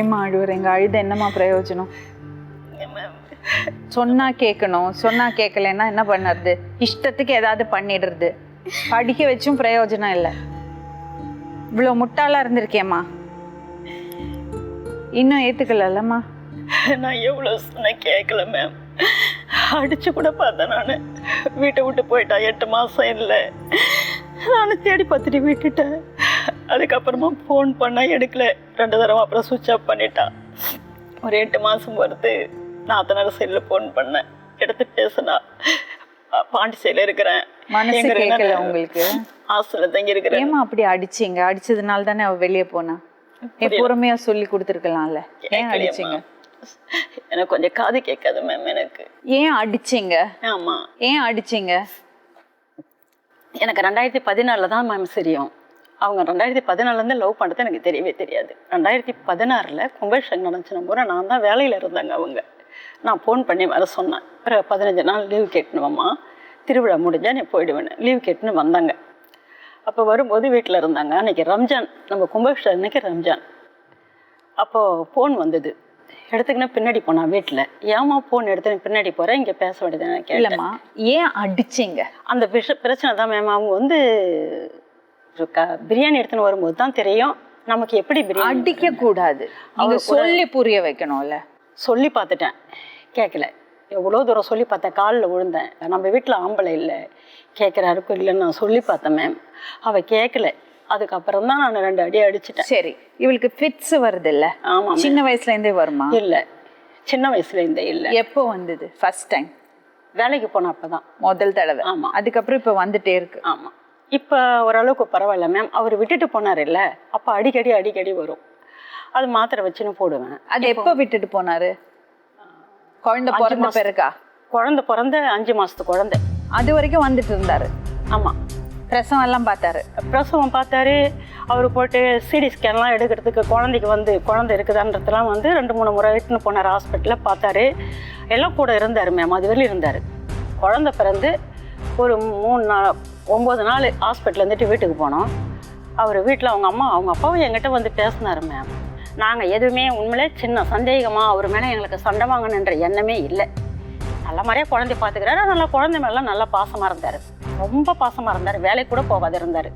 ஏம்மா அழுவுறீங்க அழுத என்னம்மா பிரயோஜனம்? சொன்னா கேட்கணும் சொன்னா கேட்கலன்னா என்ன பண்ணுறது? இஷ்டத்துக்கு ஏதாவது பண்ணிடுறது. படிக்க வச்சும் பிரயோஜனம் இல்லை. இவ்வளோ முட்டாளாக இருந்திருக்கேம்மா இன்னும் ஏற்றுக்கலல்லம்மா நான் எவ்வளோ சொன்ன கேட்கல மேம் அடிச்சு கூட பார்த்தேன் நான். வீட்டை விட்டு போயிட்டா எட்டு மாதம் இல்லை. நான் தேடி பார்த்துட்டு விட்டுட்டேன். அதுக்கப்புறமா ஃபோன் பண்ணால் எடுக்கல. ரெண்டு தடவை அப்புறம் சுவிட்ச் ஆஃப் பண்ணிட்டா. ஒரு எட்டு மாதம் வருது. நாத்தனார் செல்லில் ஃபோன் பண்ணேன். எடுத்து பேசினா பாண்டிச்சேரியில் இருக்கிறேன். மனசு கேட்கல உங்களுக்கு? ஹாஸ்டலில் தங்கி இருக்கிறேன். ஏம்மா அப்படி அடிச்சீங்க? அடிச்சதுனால தானே அவ வெளியே போனா? என் பொறுமையா சொல்லி கொடுத்துருக்கலாம்ல? ஏன் அடிச்சீங்க? எனக்கு கொஞ்சம் காது கேட்காது மேம் எனக்கு. ஏன் அடிச்சீங்க? ஆமாம் ஏன் அடிச்சீங்க? எனக்கு ரெண்டாயிரத்தி பதினாலில் தான் மேம் தெரியும். அவங்க ரெண்டாயிரத்தி பதினாலேருந்து லவ் பண்ணுறது எனக்கு தெரியவே தெரியாது. ரெண்டாயிரத்தி பதினாறில் கும்பேஷன் நடந்துச்சு போது நான் தான் வேலையில் இருந்தாங்க அவங்க. நான் ஃபோன் பண்ணி வர சொன்னேன். ஒரு பதினஞ்சு நாள் லீவ் கேட்டுனுவம்மா திருவிழா முடிஞ்சால் நீ போயிடுவேன்னு. லீவ் கேட்டுன்னு வந்தாங்க. அப்போ வரும்போது வீட்டில் இருந்தாங்க. அன்றைக்கி ரம்ஜான். நம்ம கும்பேஷன் அன்னைக்கு ரம்ஜான். அப்போது ஃபோன் வந்தது. எடுத்துக்கினா பின்னாடி போனான் வீட்டில் ஏமா ஃபோன் எடுத்துன்னு பின்னாடி போகிறேன் இங்கே பேச வேண்டியது இல்லம்மா ஏன் அடிச்சீங்க? அந்த விஷ பிரச்சனை தான் மேம் அவங்க வந்து பிரியாணி எடுத்துன்னு வரும்போது தான் தெரியும் நமக்கு எப்படி பிரியாணி அடிக்க கூடாது. நீங்க சொல்லி புரிய வைக்கணும்ல. சொல்லி பார்த்துட்டேன். கேட்கல. எவ்வளோ தூரம் சொல்லி பார்த்தேன் காலில் விழுந்தேன். நம்ம வீட்டில் ஆம்பளை இல்லை. கேட்குறாருக்கும் இல்லைன்னு நான் சொல்லி பார்த்தேன் மேம் அவள் கேட்கல. அதுக்கப்புறம் தான் நான் ரெண்டு அடி அடிச்சிட்டேன். சரி. இவளுக்கு ஃபிட்ஸ் வருது இல்ல ஆமாம் சின்ன வயசுல இருந்தே வருமா? இல்லை. சின்ன வயசுலேருந்தே இல்லை. எப்போ வந்தது? ஃபர்ஸ்ட் டைம் வேலைக்கு போன அப்போ தான் முதல் தடவை. ஆமா. அதுக்கப்புறம் இப்ப வந்துட்டே இருக்கு. ஆமாம் இப்போ ஓரளவுக்கு பரவாயில்ல மேம் அவர் விட்டுட்டு போனார் இல்லை அப்போ அடிக்கடி அடிக்கடி வரும். அது மாத்திரை வச்சுன்னு போடுவேன். அது எப்போ விட்டுட்டு போனாரு? குழந்தை பிறந்த பிறகா? குழந்தை பிறந்த அஞ்சு மாசத்து குழந்தை. அது வரைக்கும் வந்துட்டு இருந்தாரு? ஆமாம் பிரசவம் எல்லாம் பார்த்தாரு? பிரசவம் பார்த்தாரு. அவர் போட்டு சிடி ஸ்கேன்லாம் எடுக்கிறதுக்கு குழந்தைக்கு வந்து குழந்தை இருக்குதான்றதெல்லாம் வந்து ரெண்டு மூணு முறை இட்டுன்னு போனார் ஹாஸ்பிட்டலில் பார்த்தாரு. எல்லாம் கூட இருந்தார் மேம் அது வரையும் இருந்தார். குழந்தை பிறந்து ஒரு மூணு நாள் ஒம்பது நாள் ஹாஸ்பிட்டல் இருந்துட்டு வீட்டுக்கு போனோம். அவர் வீட்டில் அவங்க அம்மா அவங்க அப்பாவும் என்கிட்ட வந்து பேசினார் மேம் நாங்கள் எதுவுமே உண்மையிலே சின்ன சந்தேகமாக அவர் மேலே எங்களுக்கு சண்டை வாங்கணுன்ற எண்ணமே இல்லை. நல்ல மாதிரியாக குழந்தைய பார்த்துக்கிறாரு நல்லா குழந்தை மேலாம் நல்லா பாசமாக இருந்தார். ரொம்ப பாசமாக இருந்தார். வேலைக்கு கூட போகாது இருந்தார்.